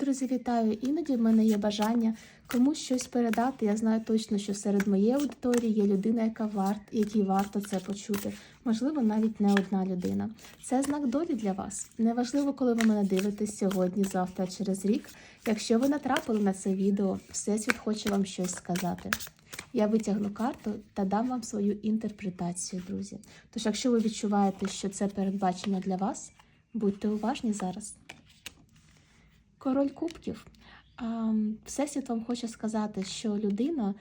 друзі, вітаю! Іноді в мене є бажання комусь щось передати. Я знаю точно, що серед моєї аудиторії є людина, яка варт, якій варто це почути. Можливо, навіть не одна людина. Це знак долі для вас. Неважливо, коли ви мене дивитесь сьогодні, завтра, через рік. Якщо ви натрапили на це відео, Всесвіт хоче вам щось сказати. Я витягну карту та дам вам свою інтерпретацію, друзі. Тож, якщо ви відчуваєте, що це передбачення для вас, будьте уважні зараз. Король кубків. А, Всесвіт вам хоче сказати, що людина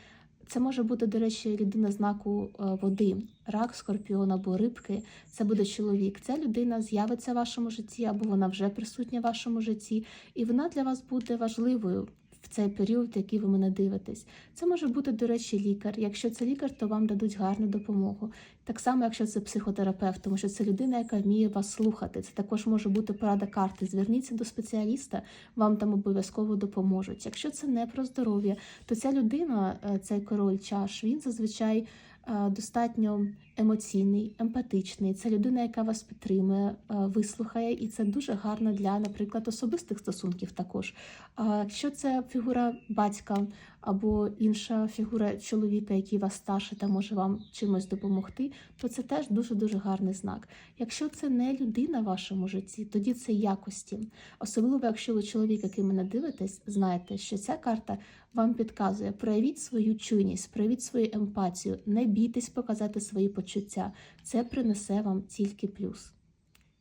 це може бути, до речі, людина знаку е, води, рак, скорпіон або рибки. Це буде чоловік. Ця людина з'явиться в вашому житті, або вона вже присутня в вашому житті, і вона для вас буде важливою. Цей період, який ви мене дивитесь, це може бути, до речі, лікар. Якщо це лікар, то вам дадуть гарну допомогу. Так само, якщо це психотерапевт, тому що це людина, яка вміє вас слухати. Це також може бути порада карти. Зверніться до спеціаліста, вам там обов'язково допоможуть. Якщо це не про здоров'я, то ця людина, е, цей король чаш, він зазвичай достатньо емоційний, емпатичний. Це людина, яка вас підтримує, е, вислухає, і це дуже гарно для, наприклад, особистих стосунків також. А якщо це фігура батька або інша фігура чоловіка, який вас старше та може вам чимось допомогти, то це теж дуже дуже гарний знак. Якщо це не людина в вашому житті, тоді це якості. Особливо, якщо ви чоловік, який мене дивитесь, знаєте, що ця карта вам підказує: проявіть свою чуйність, проявіть свою емпатію, не бійтесь показати свої почуття. Це принесе вам тільки плюс.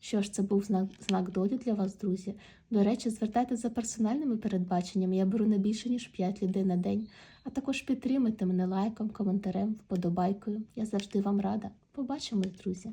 Що ж, це був знак, знак долі для вас, друзі. До речі, звертайтеся за персональними передбаченнями. Я беру не більше, ніж 5 людей на день. А також підтримайте мене лайком, коментарем, вподобайкою. Я завжди вам рада. Побачимось, друзі!